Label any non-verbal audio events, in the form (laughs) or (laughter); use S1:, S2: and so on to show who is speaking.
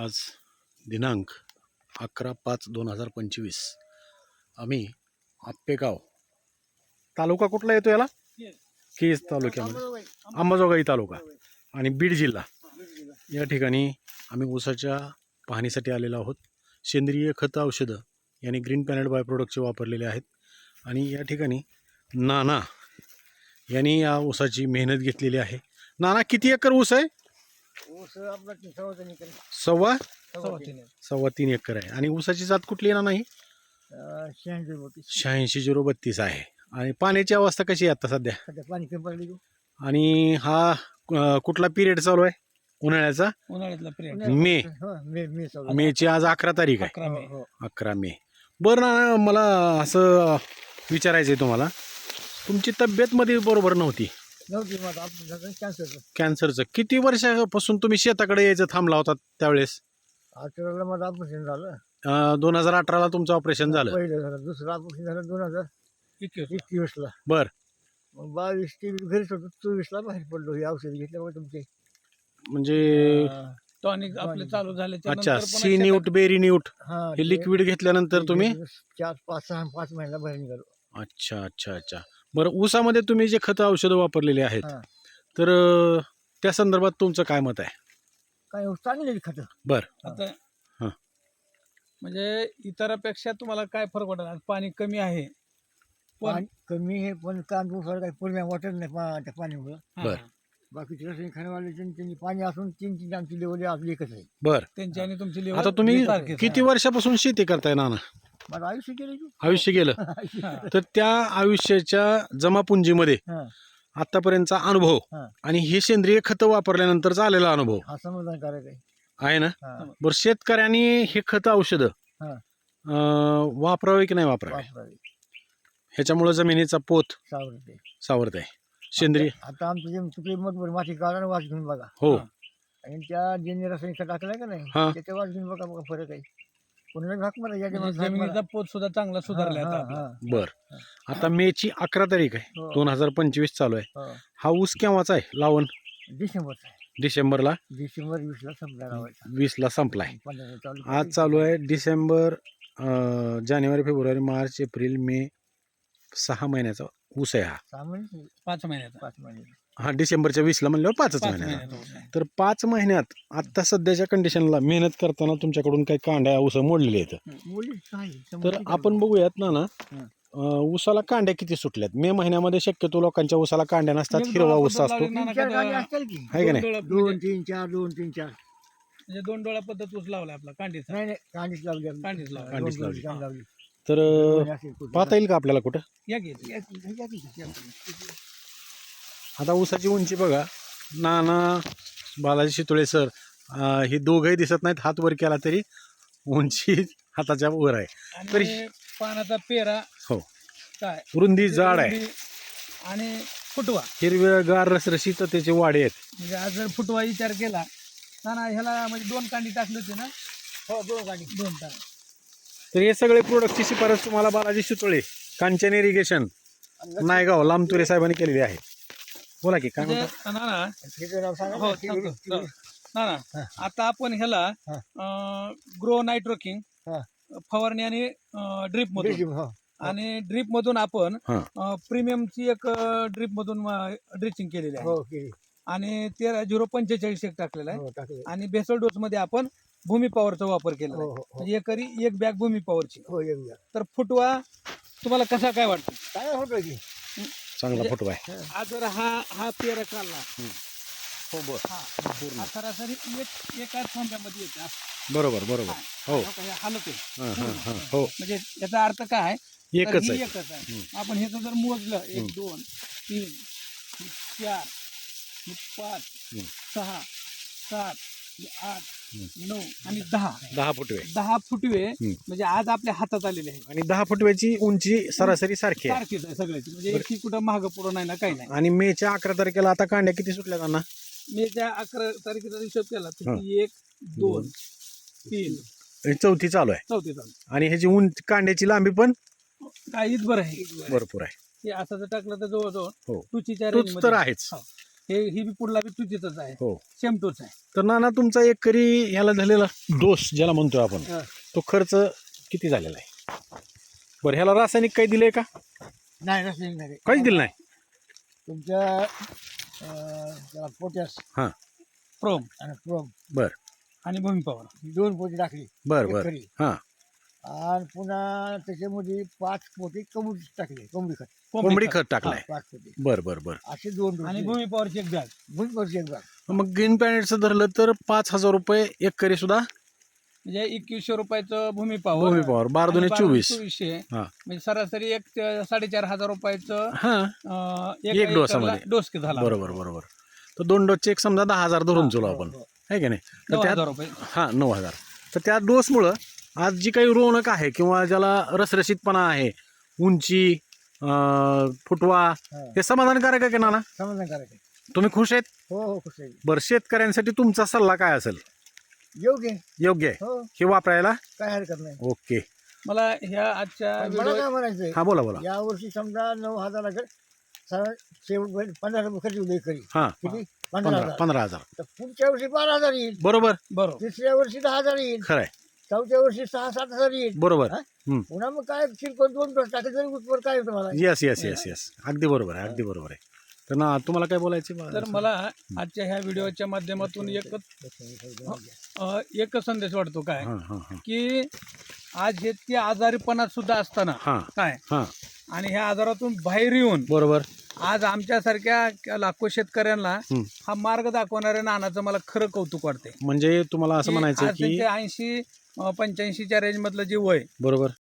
S1: आज दिनांक अकरा पाच दोन हजार पंचवीस. आम्ही आप्पेगाव. तालुका कुठला येतो याला? केज तालुक्यामध्ये. अंबाजोगाई तालुका आणि बीड जिल्हा. या ठिकाणी आम्ही ऊसाच्या पाहणीसाठी आलेलो आहोत. सेंद्रिय खतं औषधं यांनी ग्रीन पॅनेट बाय प्रोडक्टचे वापरलेले आहेत. आणि या ठिकाणी नाना यांनी या ऊसाची मेहनत घेतलेली आहे. नाना किती एकर ऊस आहे?
S2: ऊस आपला ती सव्वा तीन एकर
S1: सव्वा?
S2: सव्वा तीन
S1: सव्वा तीन एकर आहे. आणि ऊसाची जात कुठली येणार नाही?
S2: अं, शहाऐंशी होती
S1: शहाऐंशी झिरो बत्तीस आहे. आणि पाण्याची अवस्था कशी आहे आता सध्या?
S2: सध्या पाणी कमी पडली की
S1: आणि हा अं, कुठला पिरियड चालू आहे? उन्हाळ्याचा?
S3: उन्हाळ्यातला पिरियड
S1: मे.
S2: हो, मे मे सव्वा
S1: मेची आज अकरा तारीख आहे.
S3: अकरा मे.
S2: हो, हो.
S1: अकरा मे. बरं ना मला असं विचारायचं आहे तुम्हाला. तुमची तब्येतमध्ये बरोबर नव्हती.
S2: नव्हती मग आपण सगळं कॅन्सर
S1: कॅन्सरचं किती वर्षापासून तुम्ही शेताकडे यायचं थांबला होता त्यावेळेस?
S2: अठराला माझं ऑपरेशन झालं.
S1: दोन हजार अठराला तुमचं ऑपरेशन झालं.
S2: पहिलं झालं. दुसरं ऑपरेशन झालं दोन हजार एकवीसला.
S1: बर.
S2: मग बावीस तेवीस घरीच होतो. चोवीसला बाहेर पडलो हे औषध घेतल्यामुळे तुमचे.
S1: म्हणजे
S3: टॉनिक आपले चालू झाले.
S1: अच्छा सी न्यूट बेरी न्यूट
S2: हा
S1: हे लिक्विड घेतल्यानंतर तुम्ही?
S2: चार पाच सहा पाच महिन्याला बाहेर निघालो.
S1: अच्छा अच्छा अच्छा. बरं ऊसामध्ये तुम्ही जे खतं औषधं वापरलेली आहेत
S2: हा.
S1: तर अं, त्या संदर्भात तुमचं काय मत आहे?
S2: काय चांगली खत.
S3: आता
S1: हा.
S3: म्हणजे इतरापेक्षा तुम्हाला काय फरक वाटत आज पाणी कमी आहे. पण
S2: पाणी कमी हे पण कांदूर फरक काही पूर्ण वाटत नाही पा- त्या पाण्यामुळं.
S3: हा,
S1: बर.
S2: बाकीचे रसायन खाण्यावाले त्यांनी पाणी असून तीन तीन आमची लेवल आपली एकच आहे.
S1: बर.
S3: त्यांची आणि तुमची level
S1: आता तुम्ही
S3: सारखीच
S1: किती. वर्षापासून शेती करताय नाना?
S2: माझं आयुष्य गेलं की. (laughs)
S1: आयुष्य गेलं. तर त्या आयुष्याच्या जमापुंजीमध्ये
S2: हा.
S1: आतापर्यंतचा अनुभव
S2: हा.
S1: आणि हे सेंद्रिय खतं वापरल्यानंतरचा आलेला अनुभव.
S2: हा समाधानकारक आहे.
S1: आहे ना?
S2: हा.
S1: बरं शेतकऱ्यांनी हे खतं औषधं
S2: हा.
S1: अं, वापरावे की नाही वापरावे?
S2: वापरावे.
S1: ह्याच्यामुळं जमिनीचा पोत
S2: सावरते.
S1: सावरत आहे. सेंद्रिय
S2: आता आमचं जे चुकली मग माती काढा वाच घेऊन बघा.
S1: हो.
S2: आणि त्या ज्यांनी रसायन टाकलाय का नाही. त्याच्या वाच घेऊन बघा बघा फरक आहे.
S3: म्हणजे जमिनीचा. पोत सुद्धा चांगला सुधारला आता आपला.
S1: बर. आता मेची अकरा तारीख आहे.
S2: हो,
S1: दोन हजार पंचवीस चालू आहे.
S2: हो.
S1: हा ऊस केव्हाचा आहे? लावण.
S2: डिसेंबरचा आहे.
S1: डिसेंबरला?
S2: डिसेंबर वीसला संपला लावायचा.
S1: वीसला संपलाय
S2: पंधरा चालू
S1: आज चालू आहे डिसेंबर अं, जानेवारी फेब्रुवारी मार्च एप्रिल मे. सहा महिन्याचा ऊस आहे हा.
S2: सहा महिने.
S3: पाच महिन्याचा.
S2: पाच महिने.
S1: हा डिसेंबरच्या वीसला म्हणल्यावर पाचच
S3: पाच आहे.
S1: तर पाच महिन्यात आता सध्याच्या कंडिशनला मेहनत करताना तुमच्याकडून काही कांड्या ऊस मोडलेले आहेत तर आपण बघूयात ना ना
S2: हं.
S1: अं, ऊसाला कांड्या किती सुटल्यात मे महिन्यामध्ये शक्यतो लोकांच्या ऊसाला कांड्या नसतात
S3: एक
S1: हिरवा
S3: पद्धत
S1: असतो
S2: तीन चार असतील की
S1: आहे का
S3: दोन
S1: नाही
S3: डोळा
S2: दोन
S3: म्हणजे-
S2: तीन चार दोन तीन चार
S3: म्हणजे दोन डोळा पद्धत ऊस लावला आपला कांडीचा
S2: नाही नाही कांडीच लावली आम्ही.
S3: कांडीच लावली.
S2: दोन
S1: कांडीच
S2: दोन
S1: लावली.
S2: कांडी लावली
S1: तर अं,
S2: कुठे.
S1: पाहता येईल का आपल्याला कुठं
S3: या की
S2: या की, या की, या की.
S1: आता ऊसाची उंची बघा. नाना बालाजी शितोळे सर हे दोघंही दिसत नाहीत. हात वर केला तरी उंची हाताच्या वर आहे. तरी-
S3: पानाचा पेरा
S1: हो.
S3: काय?
S1: रुंदी जाड आहे.
S3: आणि फुटवा.
S1: हिरव्यागार रसरशीत त्याचे वाडे आहेत.
S3: म्हणजे आज जर फुटवा विचार केला ना ना ह्याला म्हणजे दोन कांडी टाकली होती ना?
S2: हो दोन कांडी.
S3: दोन टाक.
S1: तर हे सगळे प्रोडक्टची शिफारस तुम्हाला बालाजी शितोळे कांचन इरिगेशन नायगाव लांबतुरे साहेबांनी केलेली आहे. बोला की काय
S3: म्हणजे
S1: म्हणता
S3: ना ना
S2: सांगा
S3: हो
S2: ना.
S3: ना
S2: हा.
S3: आता आपण ह्याला
S2: हा.
S3: ग्रो नायट्रोकिंग
S2: हा.
S3: फवारणी आणि ड्रीप मधून
S2: हो.
S3: आणि ड्रीप मधून आपण
S1: हा.
S3: प्रीमियमची एक ड्रीप मधून ड्रिचिंग केलेली आहे
S2: हो.
S3: आणि तेरा झिरो पंचेचाळीस एक टाकलेला आहे
S2: हो.
S3: आणि बेसल डोस मध्ये आपण भूमी पॉवरचा वापर केला
S2: हो
S3: आहे
S2: हो हो
S3: म्हणजे एकरी एक बॅग भूमी पॉवरची
S2: हो
S3: तर फुटवा तुम्हाला कसा काय वाटतो
S2: काय होतं की
S1: चांगला
S3: म्हणजे-
S1: फोटो आहे.
S3: आज जर हा हा पेरा काढला.
S1: हो बर.
S3: हा. हा सरासरी एक एका थांब्यामध्ये येते असं.
S1: बरोबर बरोबर. हो.
S3: हो. का, हे हालत आहे.
S1: हां हां हां. हो.
S3: म्हणजे याचा अर्थ काय तर
S1: एकच
S3: ही
S1: आहे.
S3: एकच आहे. आपण हे जर मोजलं एक दोन तीन चार पाच
S1: हम्म.
S3: सहा सात आठ. नऊ आणि दहा.
S1: दहा फुटवे.
S3: दहा फुटवे. म्हणजे आज आपल्या हातात आलेले आहेत.
S1: आणि दहा फुटव्याची उंची सरासरी सारखी आहे.
S3: सारखीच आहे सगळ्याची. म्हणजे एक कुठं महाग पुढं नाही ना काही नाही.
S1: आणि मेच्या अकरा तारखेला आता कांड्या किती सुटल्या त्यांना?
S3: मी ज्या अकरा तारखेचा हिशोब केला तर
S1: हा.
S3: ती एक दोन तीन.
S1: आणि चौथी चालू आहे.
S3: चौथी चालू.
S1: आणि ह्याची उंच कांड्याची लांबी पण
S3: काही बरं आहे.
S1: भरपूर आहे.
S3: हे असं जर टाकलं तर जवळजवळ
S1: हो.
S3: तुचीच्या
S1: तर. आहेच.
S3: हो. हे ही बी पुढला बी तुझीच आहे.
S1: हो.
S3: सेम टूच आहे.
S1: तर नाना तुमचा एकरी ह्याला झालेला डोस ज्याला म्हणतोय आपण
S2: हा.
S1: तो खर्च किती झालेला आहे? बरं ह्याला रासायनिक काही दिलंय का?
S2: नाही नसले नाही.
S1: काहीच दिलं नाही?
S2: तुमच्या अं, त्याला पोटॅश
S1: हां.
S3: प्रोम
S2: आणि प्रोम.
S1: बर.
S3: आणि भूमी पॉवर.
S2: ही दोन पोती टाकली.
S1: बर
S2: एक
S1: बर.
S2: खरी.
S1: हां.
S2: आणि पुन्हा त्याच्यामध्ये पाच पोती कोंबडी टाकली कोंबडी खत.
S1: कोंबडी खत टाकलाय.
S2: हा, पाच पोती.
S1: बर बर बर.
S2: असे दोन
S3: आणि
S2: डोस
S3: भूमी पॉवरची एक बॅग
S2: भूमी एक बाग
S1: मग ग्रीन पॅनेटचं धरलं तर पाच हजार रुपये एकरी सुद्धा?
S3: म्हणजे एकवीसशे रुपयाचं भूमी पॉवर
S1: भूमी पॉवर बारा दोन्ही चोवीस.
S3: चोवीसशे.
S1: हा.
S3: म्हणजे सरासरी एक ते साडेचार हजार रुपयाचं
S1: हा.
S3: अं,
S1: एक
S3: एका
S1: डोसामध्ये.
S3: एकरला डोस झाला?
S1: बरोबर बरोबर. तर दोन डोसचे एक समजा दहा हजार धरून चलो आपण. आहे का नाही? तर
S3: नऊ
S1: त्यात
S3: हजार रुपये.
S1: हा नऊ हजार. तर त्या डोसमुळं आज जी काही रोवणक आहे किंवा ज्याला रसरशीतपणा आहे उंची अं, फुटवा हे. समाधानकारक आहे का नाना?
S2: समाधानकारक आहे.
S1: तुम्ही खुश आहेत?
S2: हो हो खुश आहे.
S1: बरं शेतकऱ्यांसाठी तुमचा सल्ला काय असेल?
S2: योग्य आहे.
S1: योग्य आहे.
S2: हो.
S1: हे वापरायला?
S2: काय हरकत नाही.
S1: ओके.
S3: मला ह्या आजच्या
S2: पण मला
S3: व्हिडिओ
S2: काय म्हणायचंय?
S1: हा बोला बोला.
S2: या वर्षी समजा नऊ सारा शेवट पंधरा रुपये खर्च उदय करी
S1: हा.
S2: किती? पंधरा
S1: पंधरा
S2: हजार.
S1: पंधरा हजार.
S2: तर पुढच्या वर्षी बारा हजार येईल.
S1: बरोबर.
S3: बरोबर.
S2: तिसऱ्या वर्षी दहा हजार येईल.
S1: खरंय
S2: चौथ्या वर्षी सहा सात हजार येईल.
S1: बरोबर.
S2: हा?
S1: हम्म.
S2: पुन्हा मग काय किरकोळ दोन डोस टाकले तरी उत्पर काय होतं मला?
S1: येस येस येस येस अगदी बरोबर आहे अगदी बरोबर आहे. तर ना तुम्हाला काय बोलायचे
S3: तर मला आजच्या ह्या व्हिडिओच्या माध्यमातून एकच अं, एकच संदेश वाटतो काय?
S1: हां हां हां.
S3: की आज हे ते आजारीपणात सुद्धा असताना
S1: हां
S3: काय?
S1: हां.
S3: आणि ह्या आजारातून बाहेर येऊन
S1: बरोबर.
S3: आज आमच्यासारख्या लाखो शेतकऱ्यांना
S1: हं.
S3: हा मार्ग दाखवणाऱ्या नानाचं मला खरं कौतुक वाटते
S1: म्हणजे तुम्हाला असं म्हणायचं की
S3: ऐंशी पंच्याऐंशीच्या रेंजमधलं जे वय.
S1: बरोबर.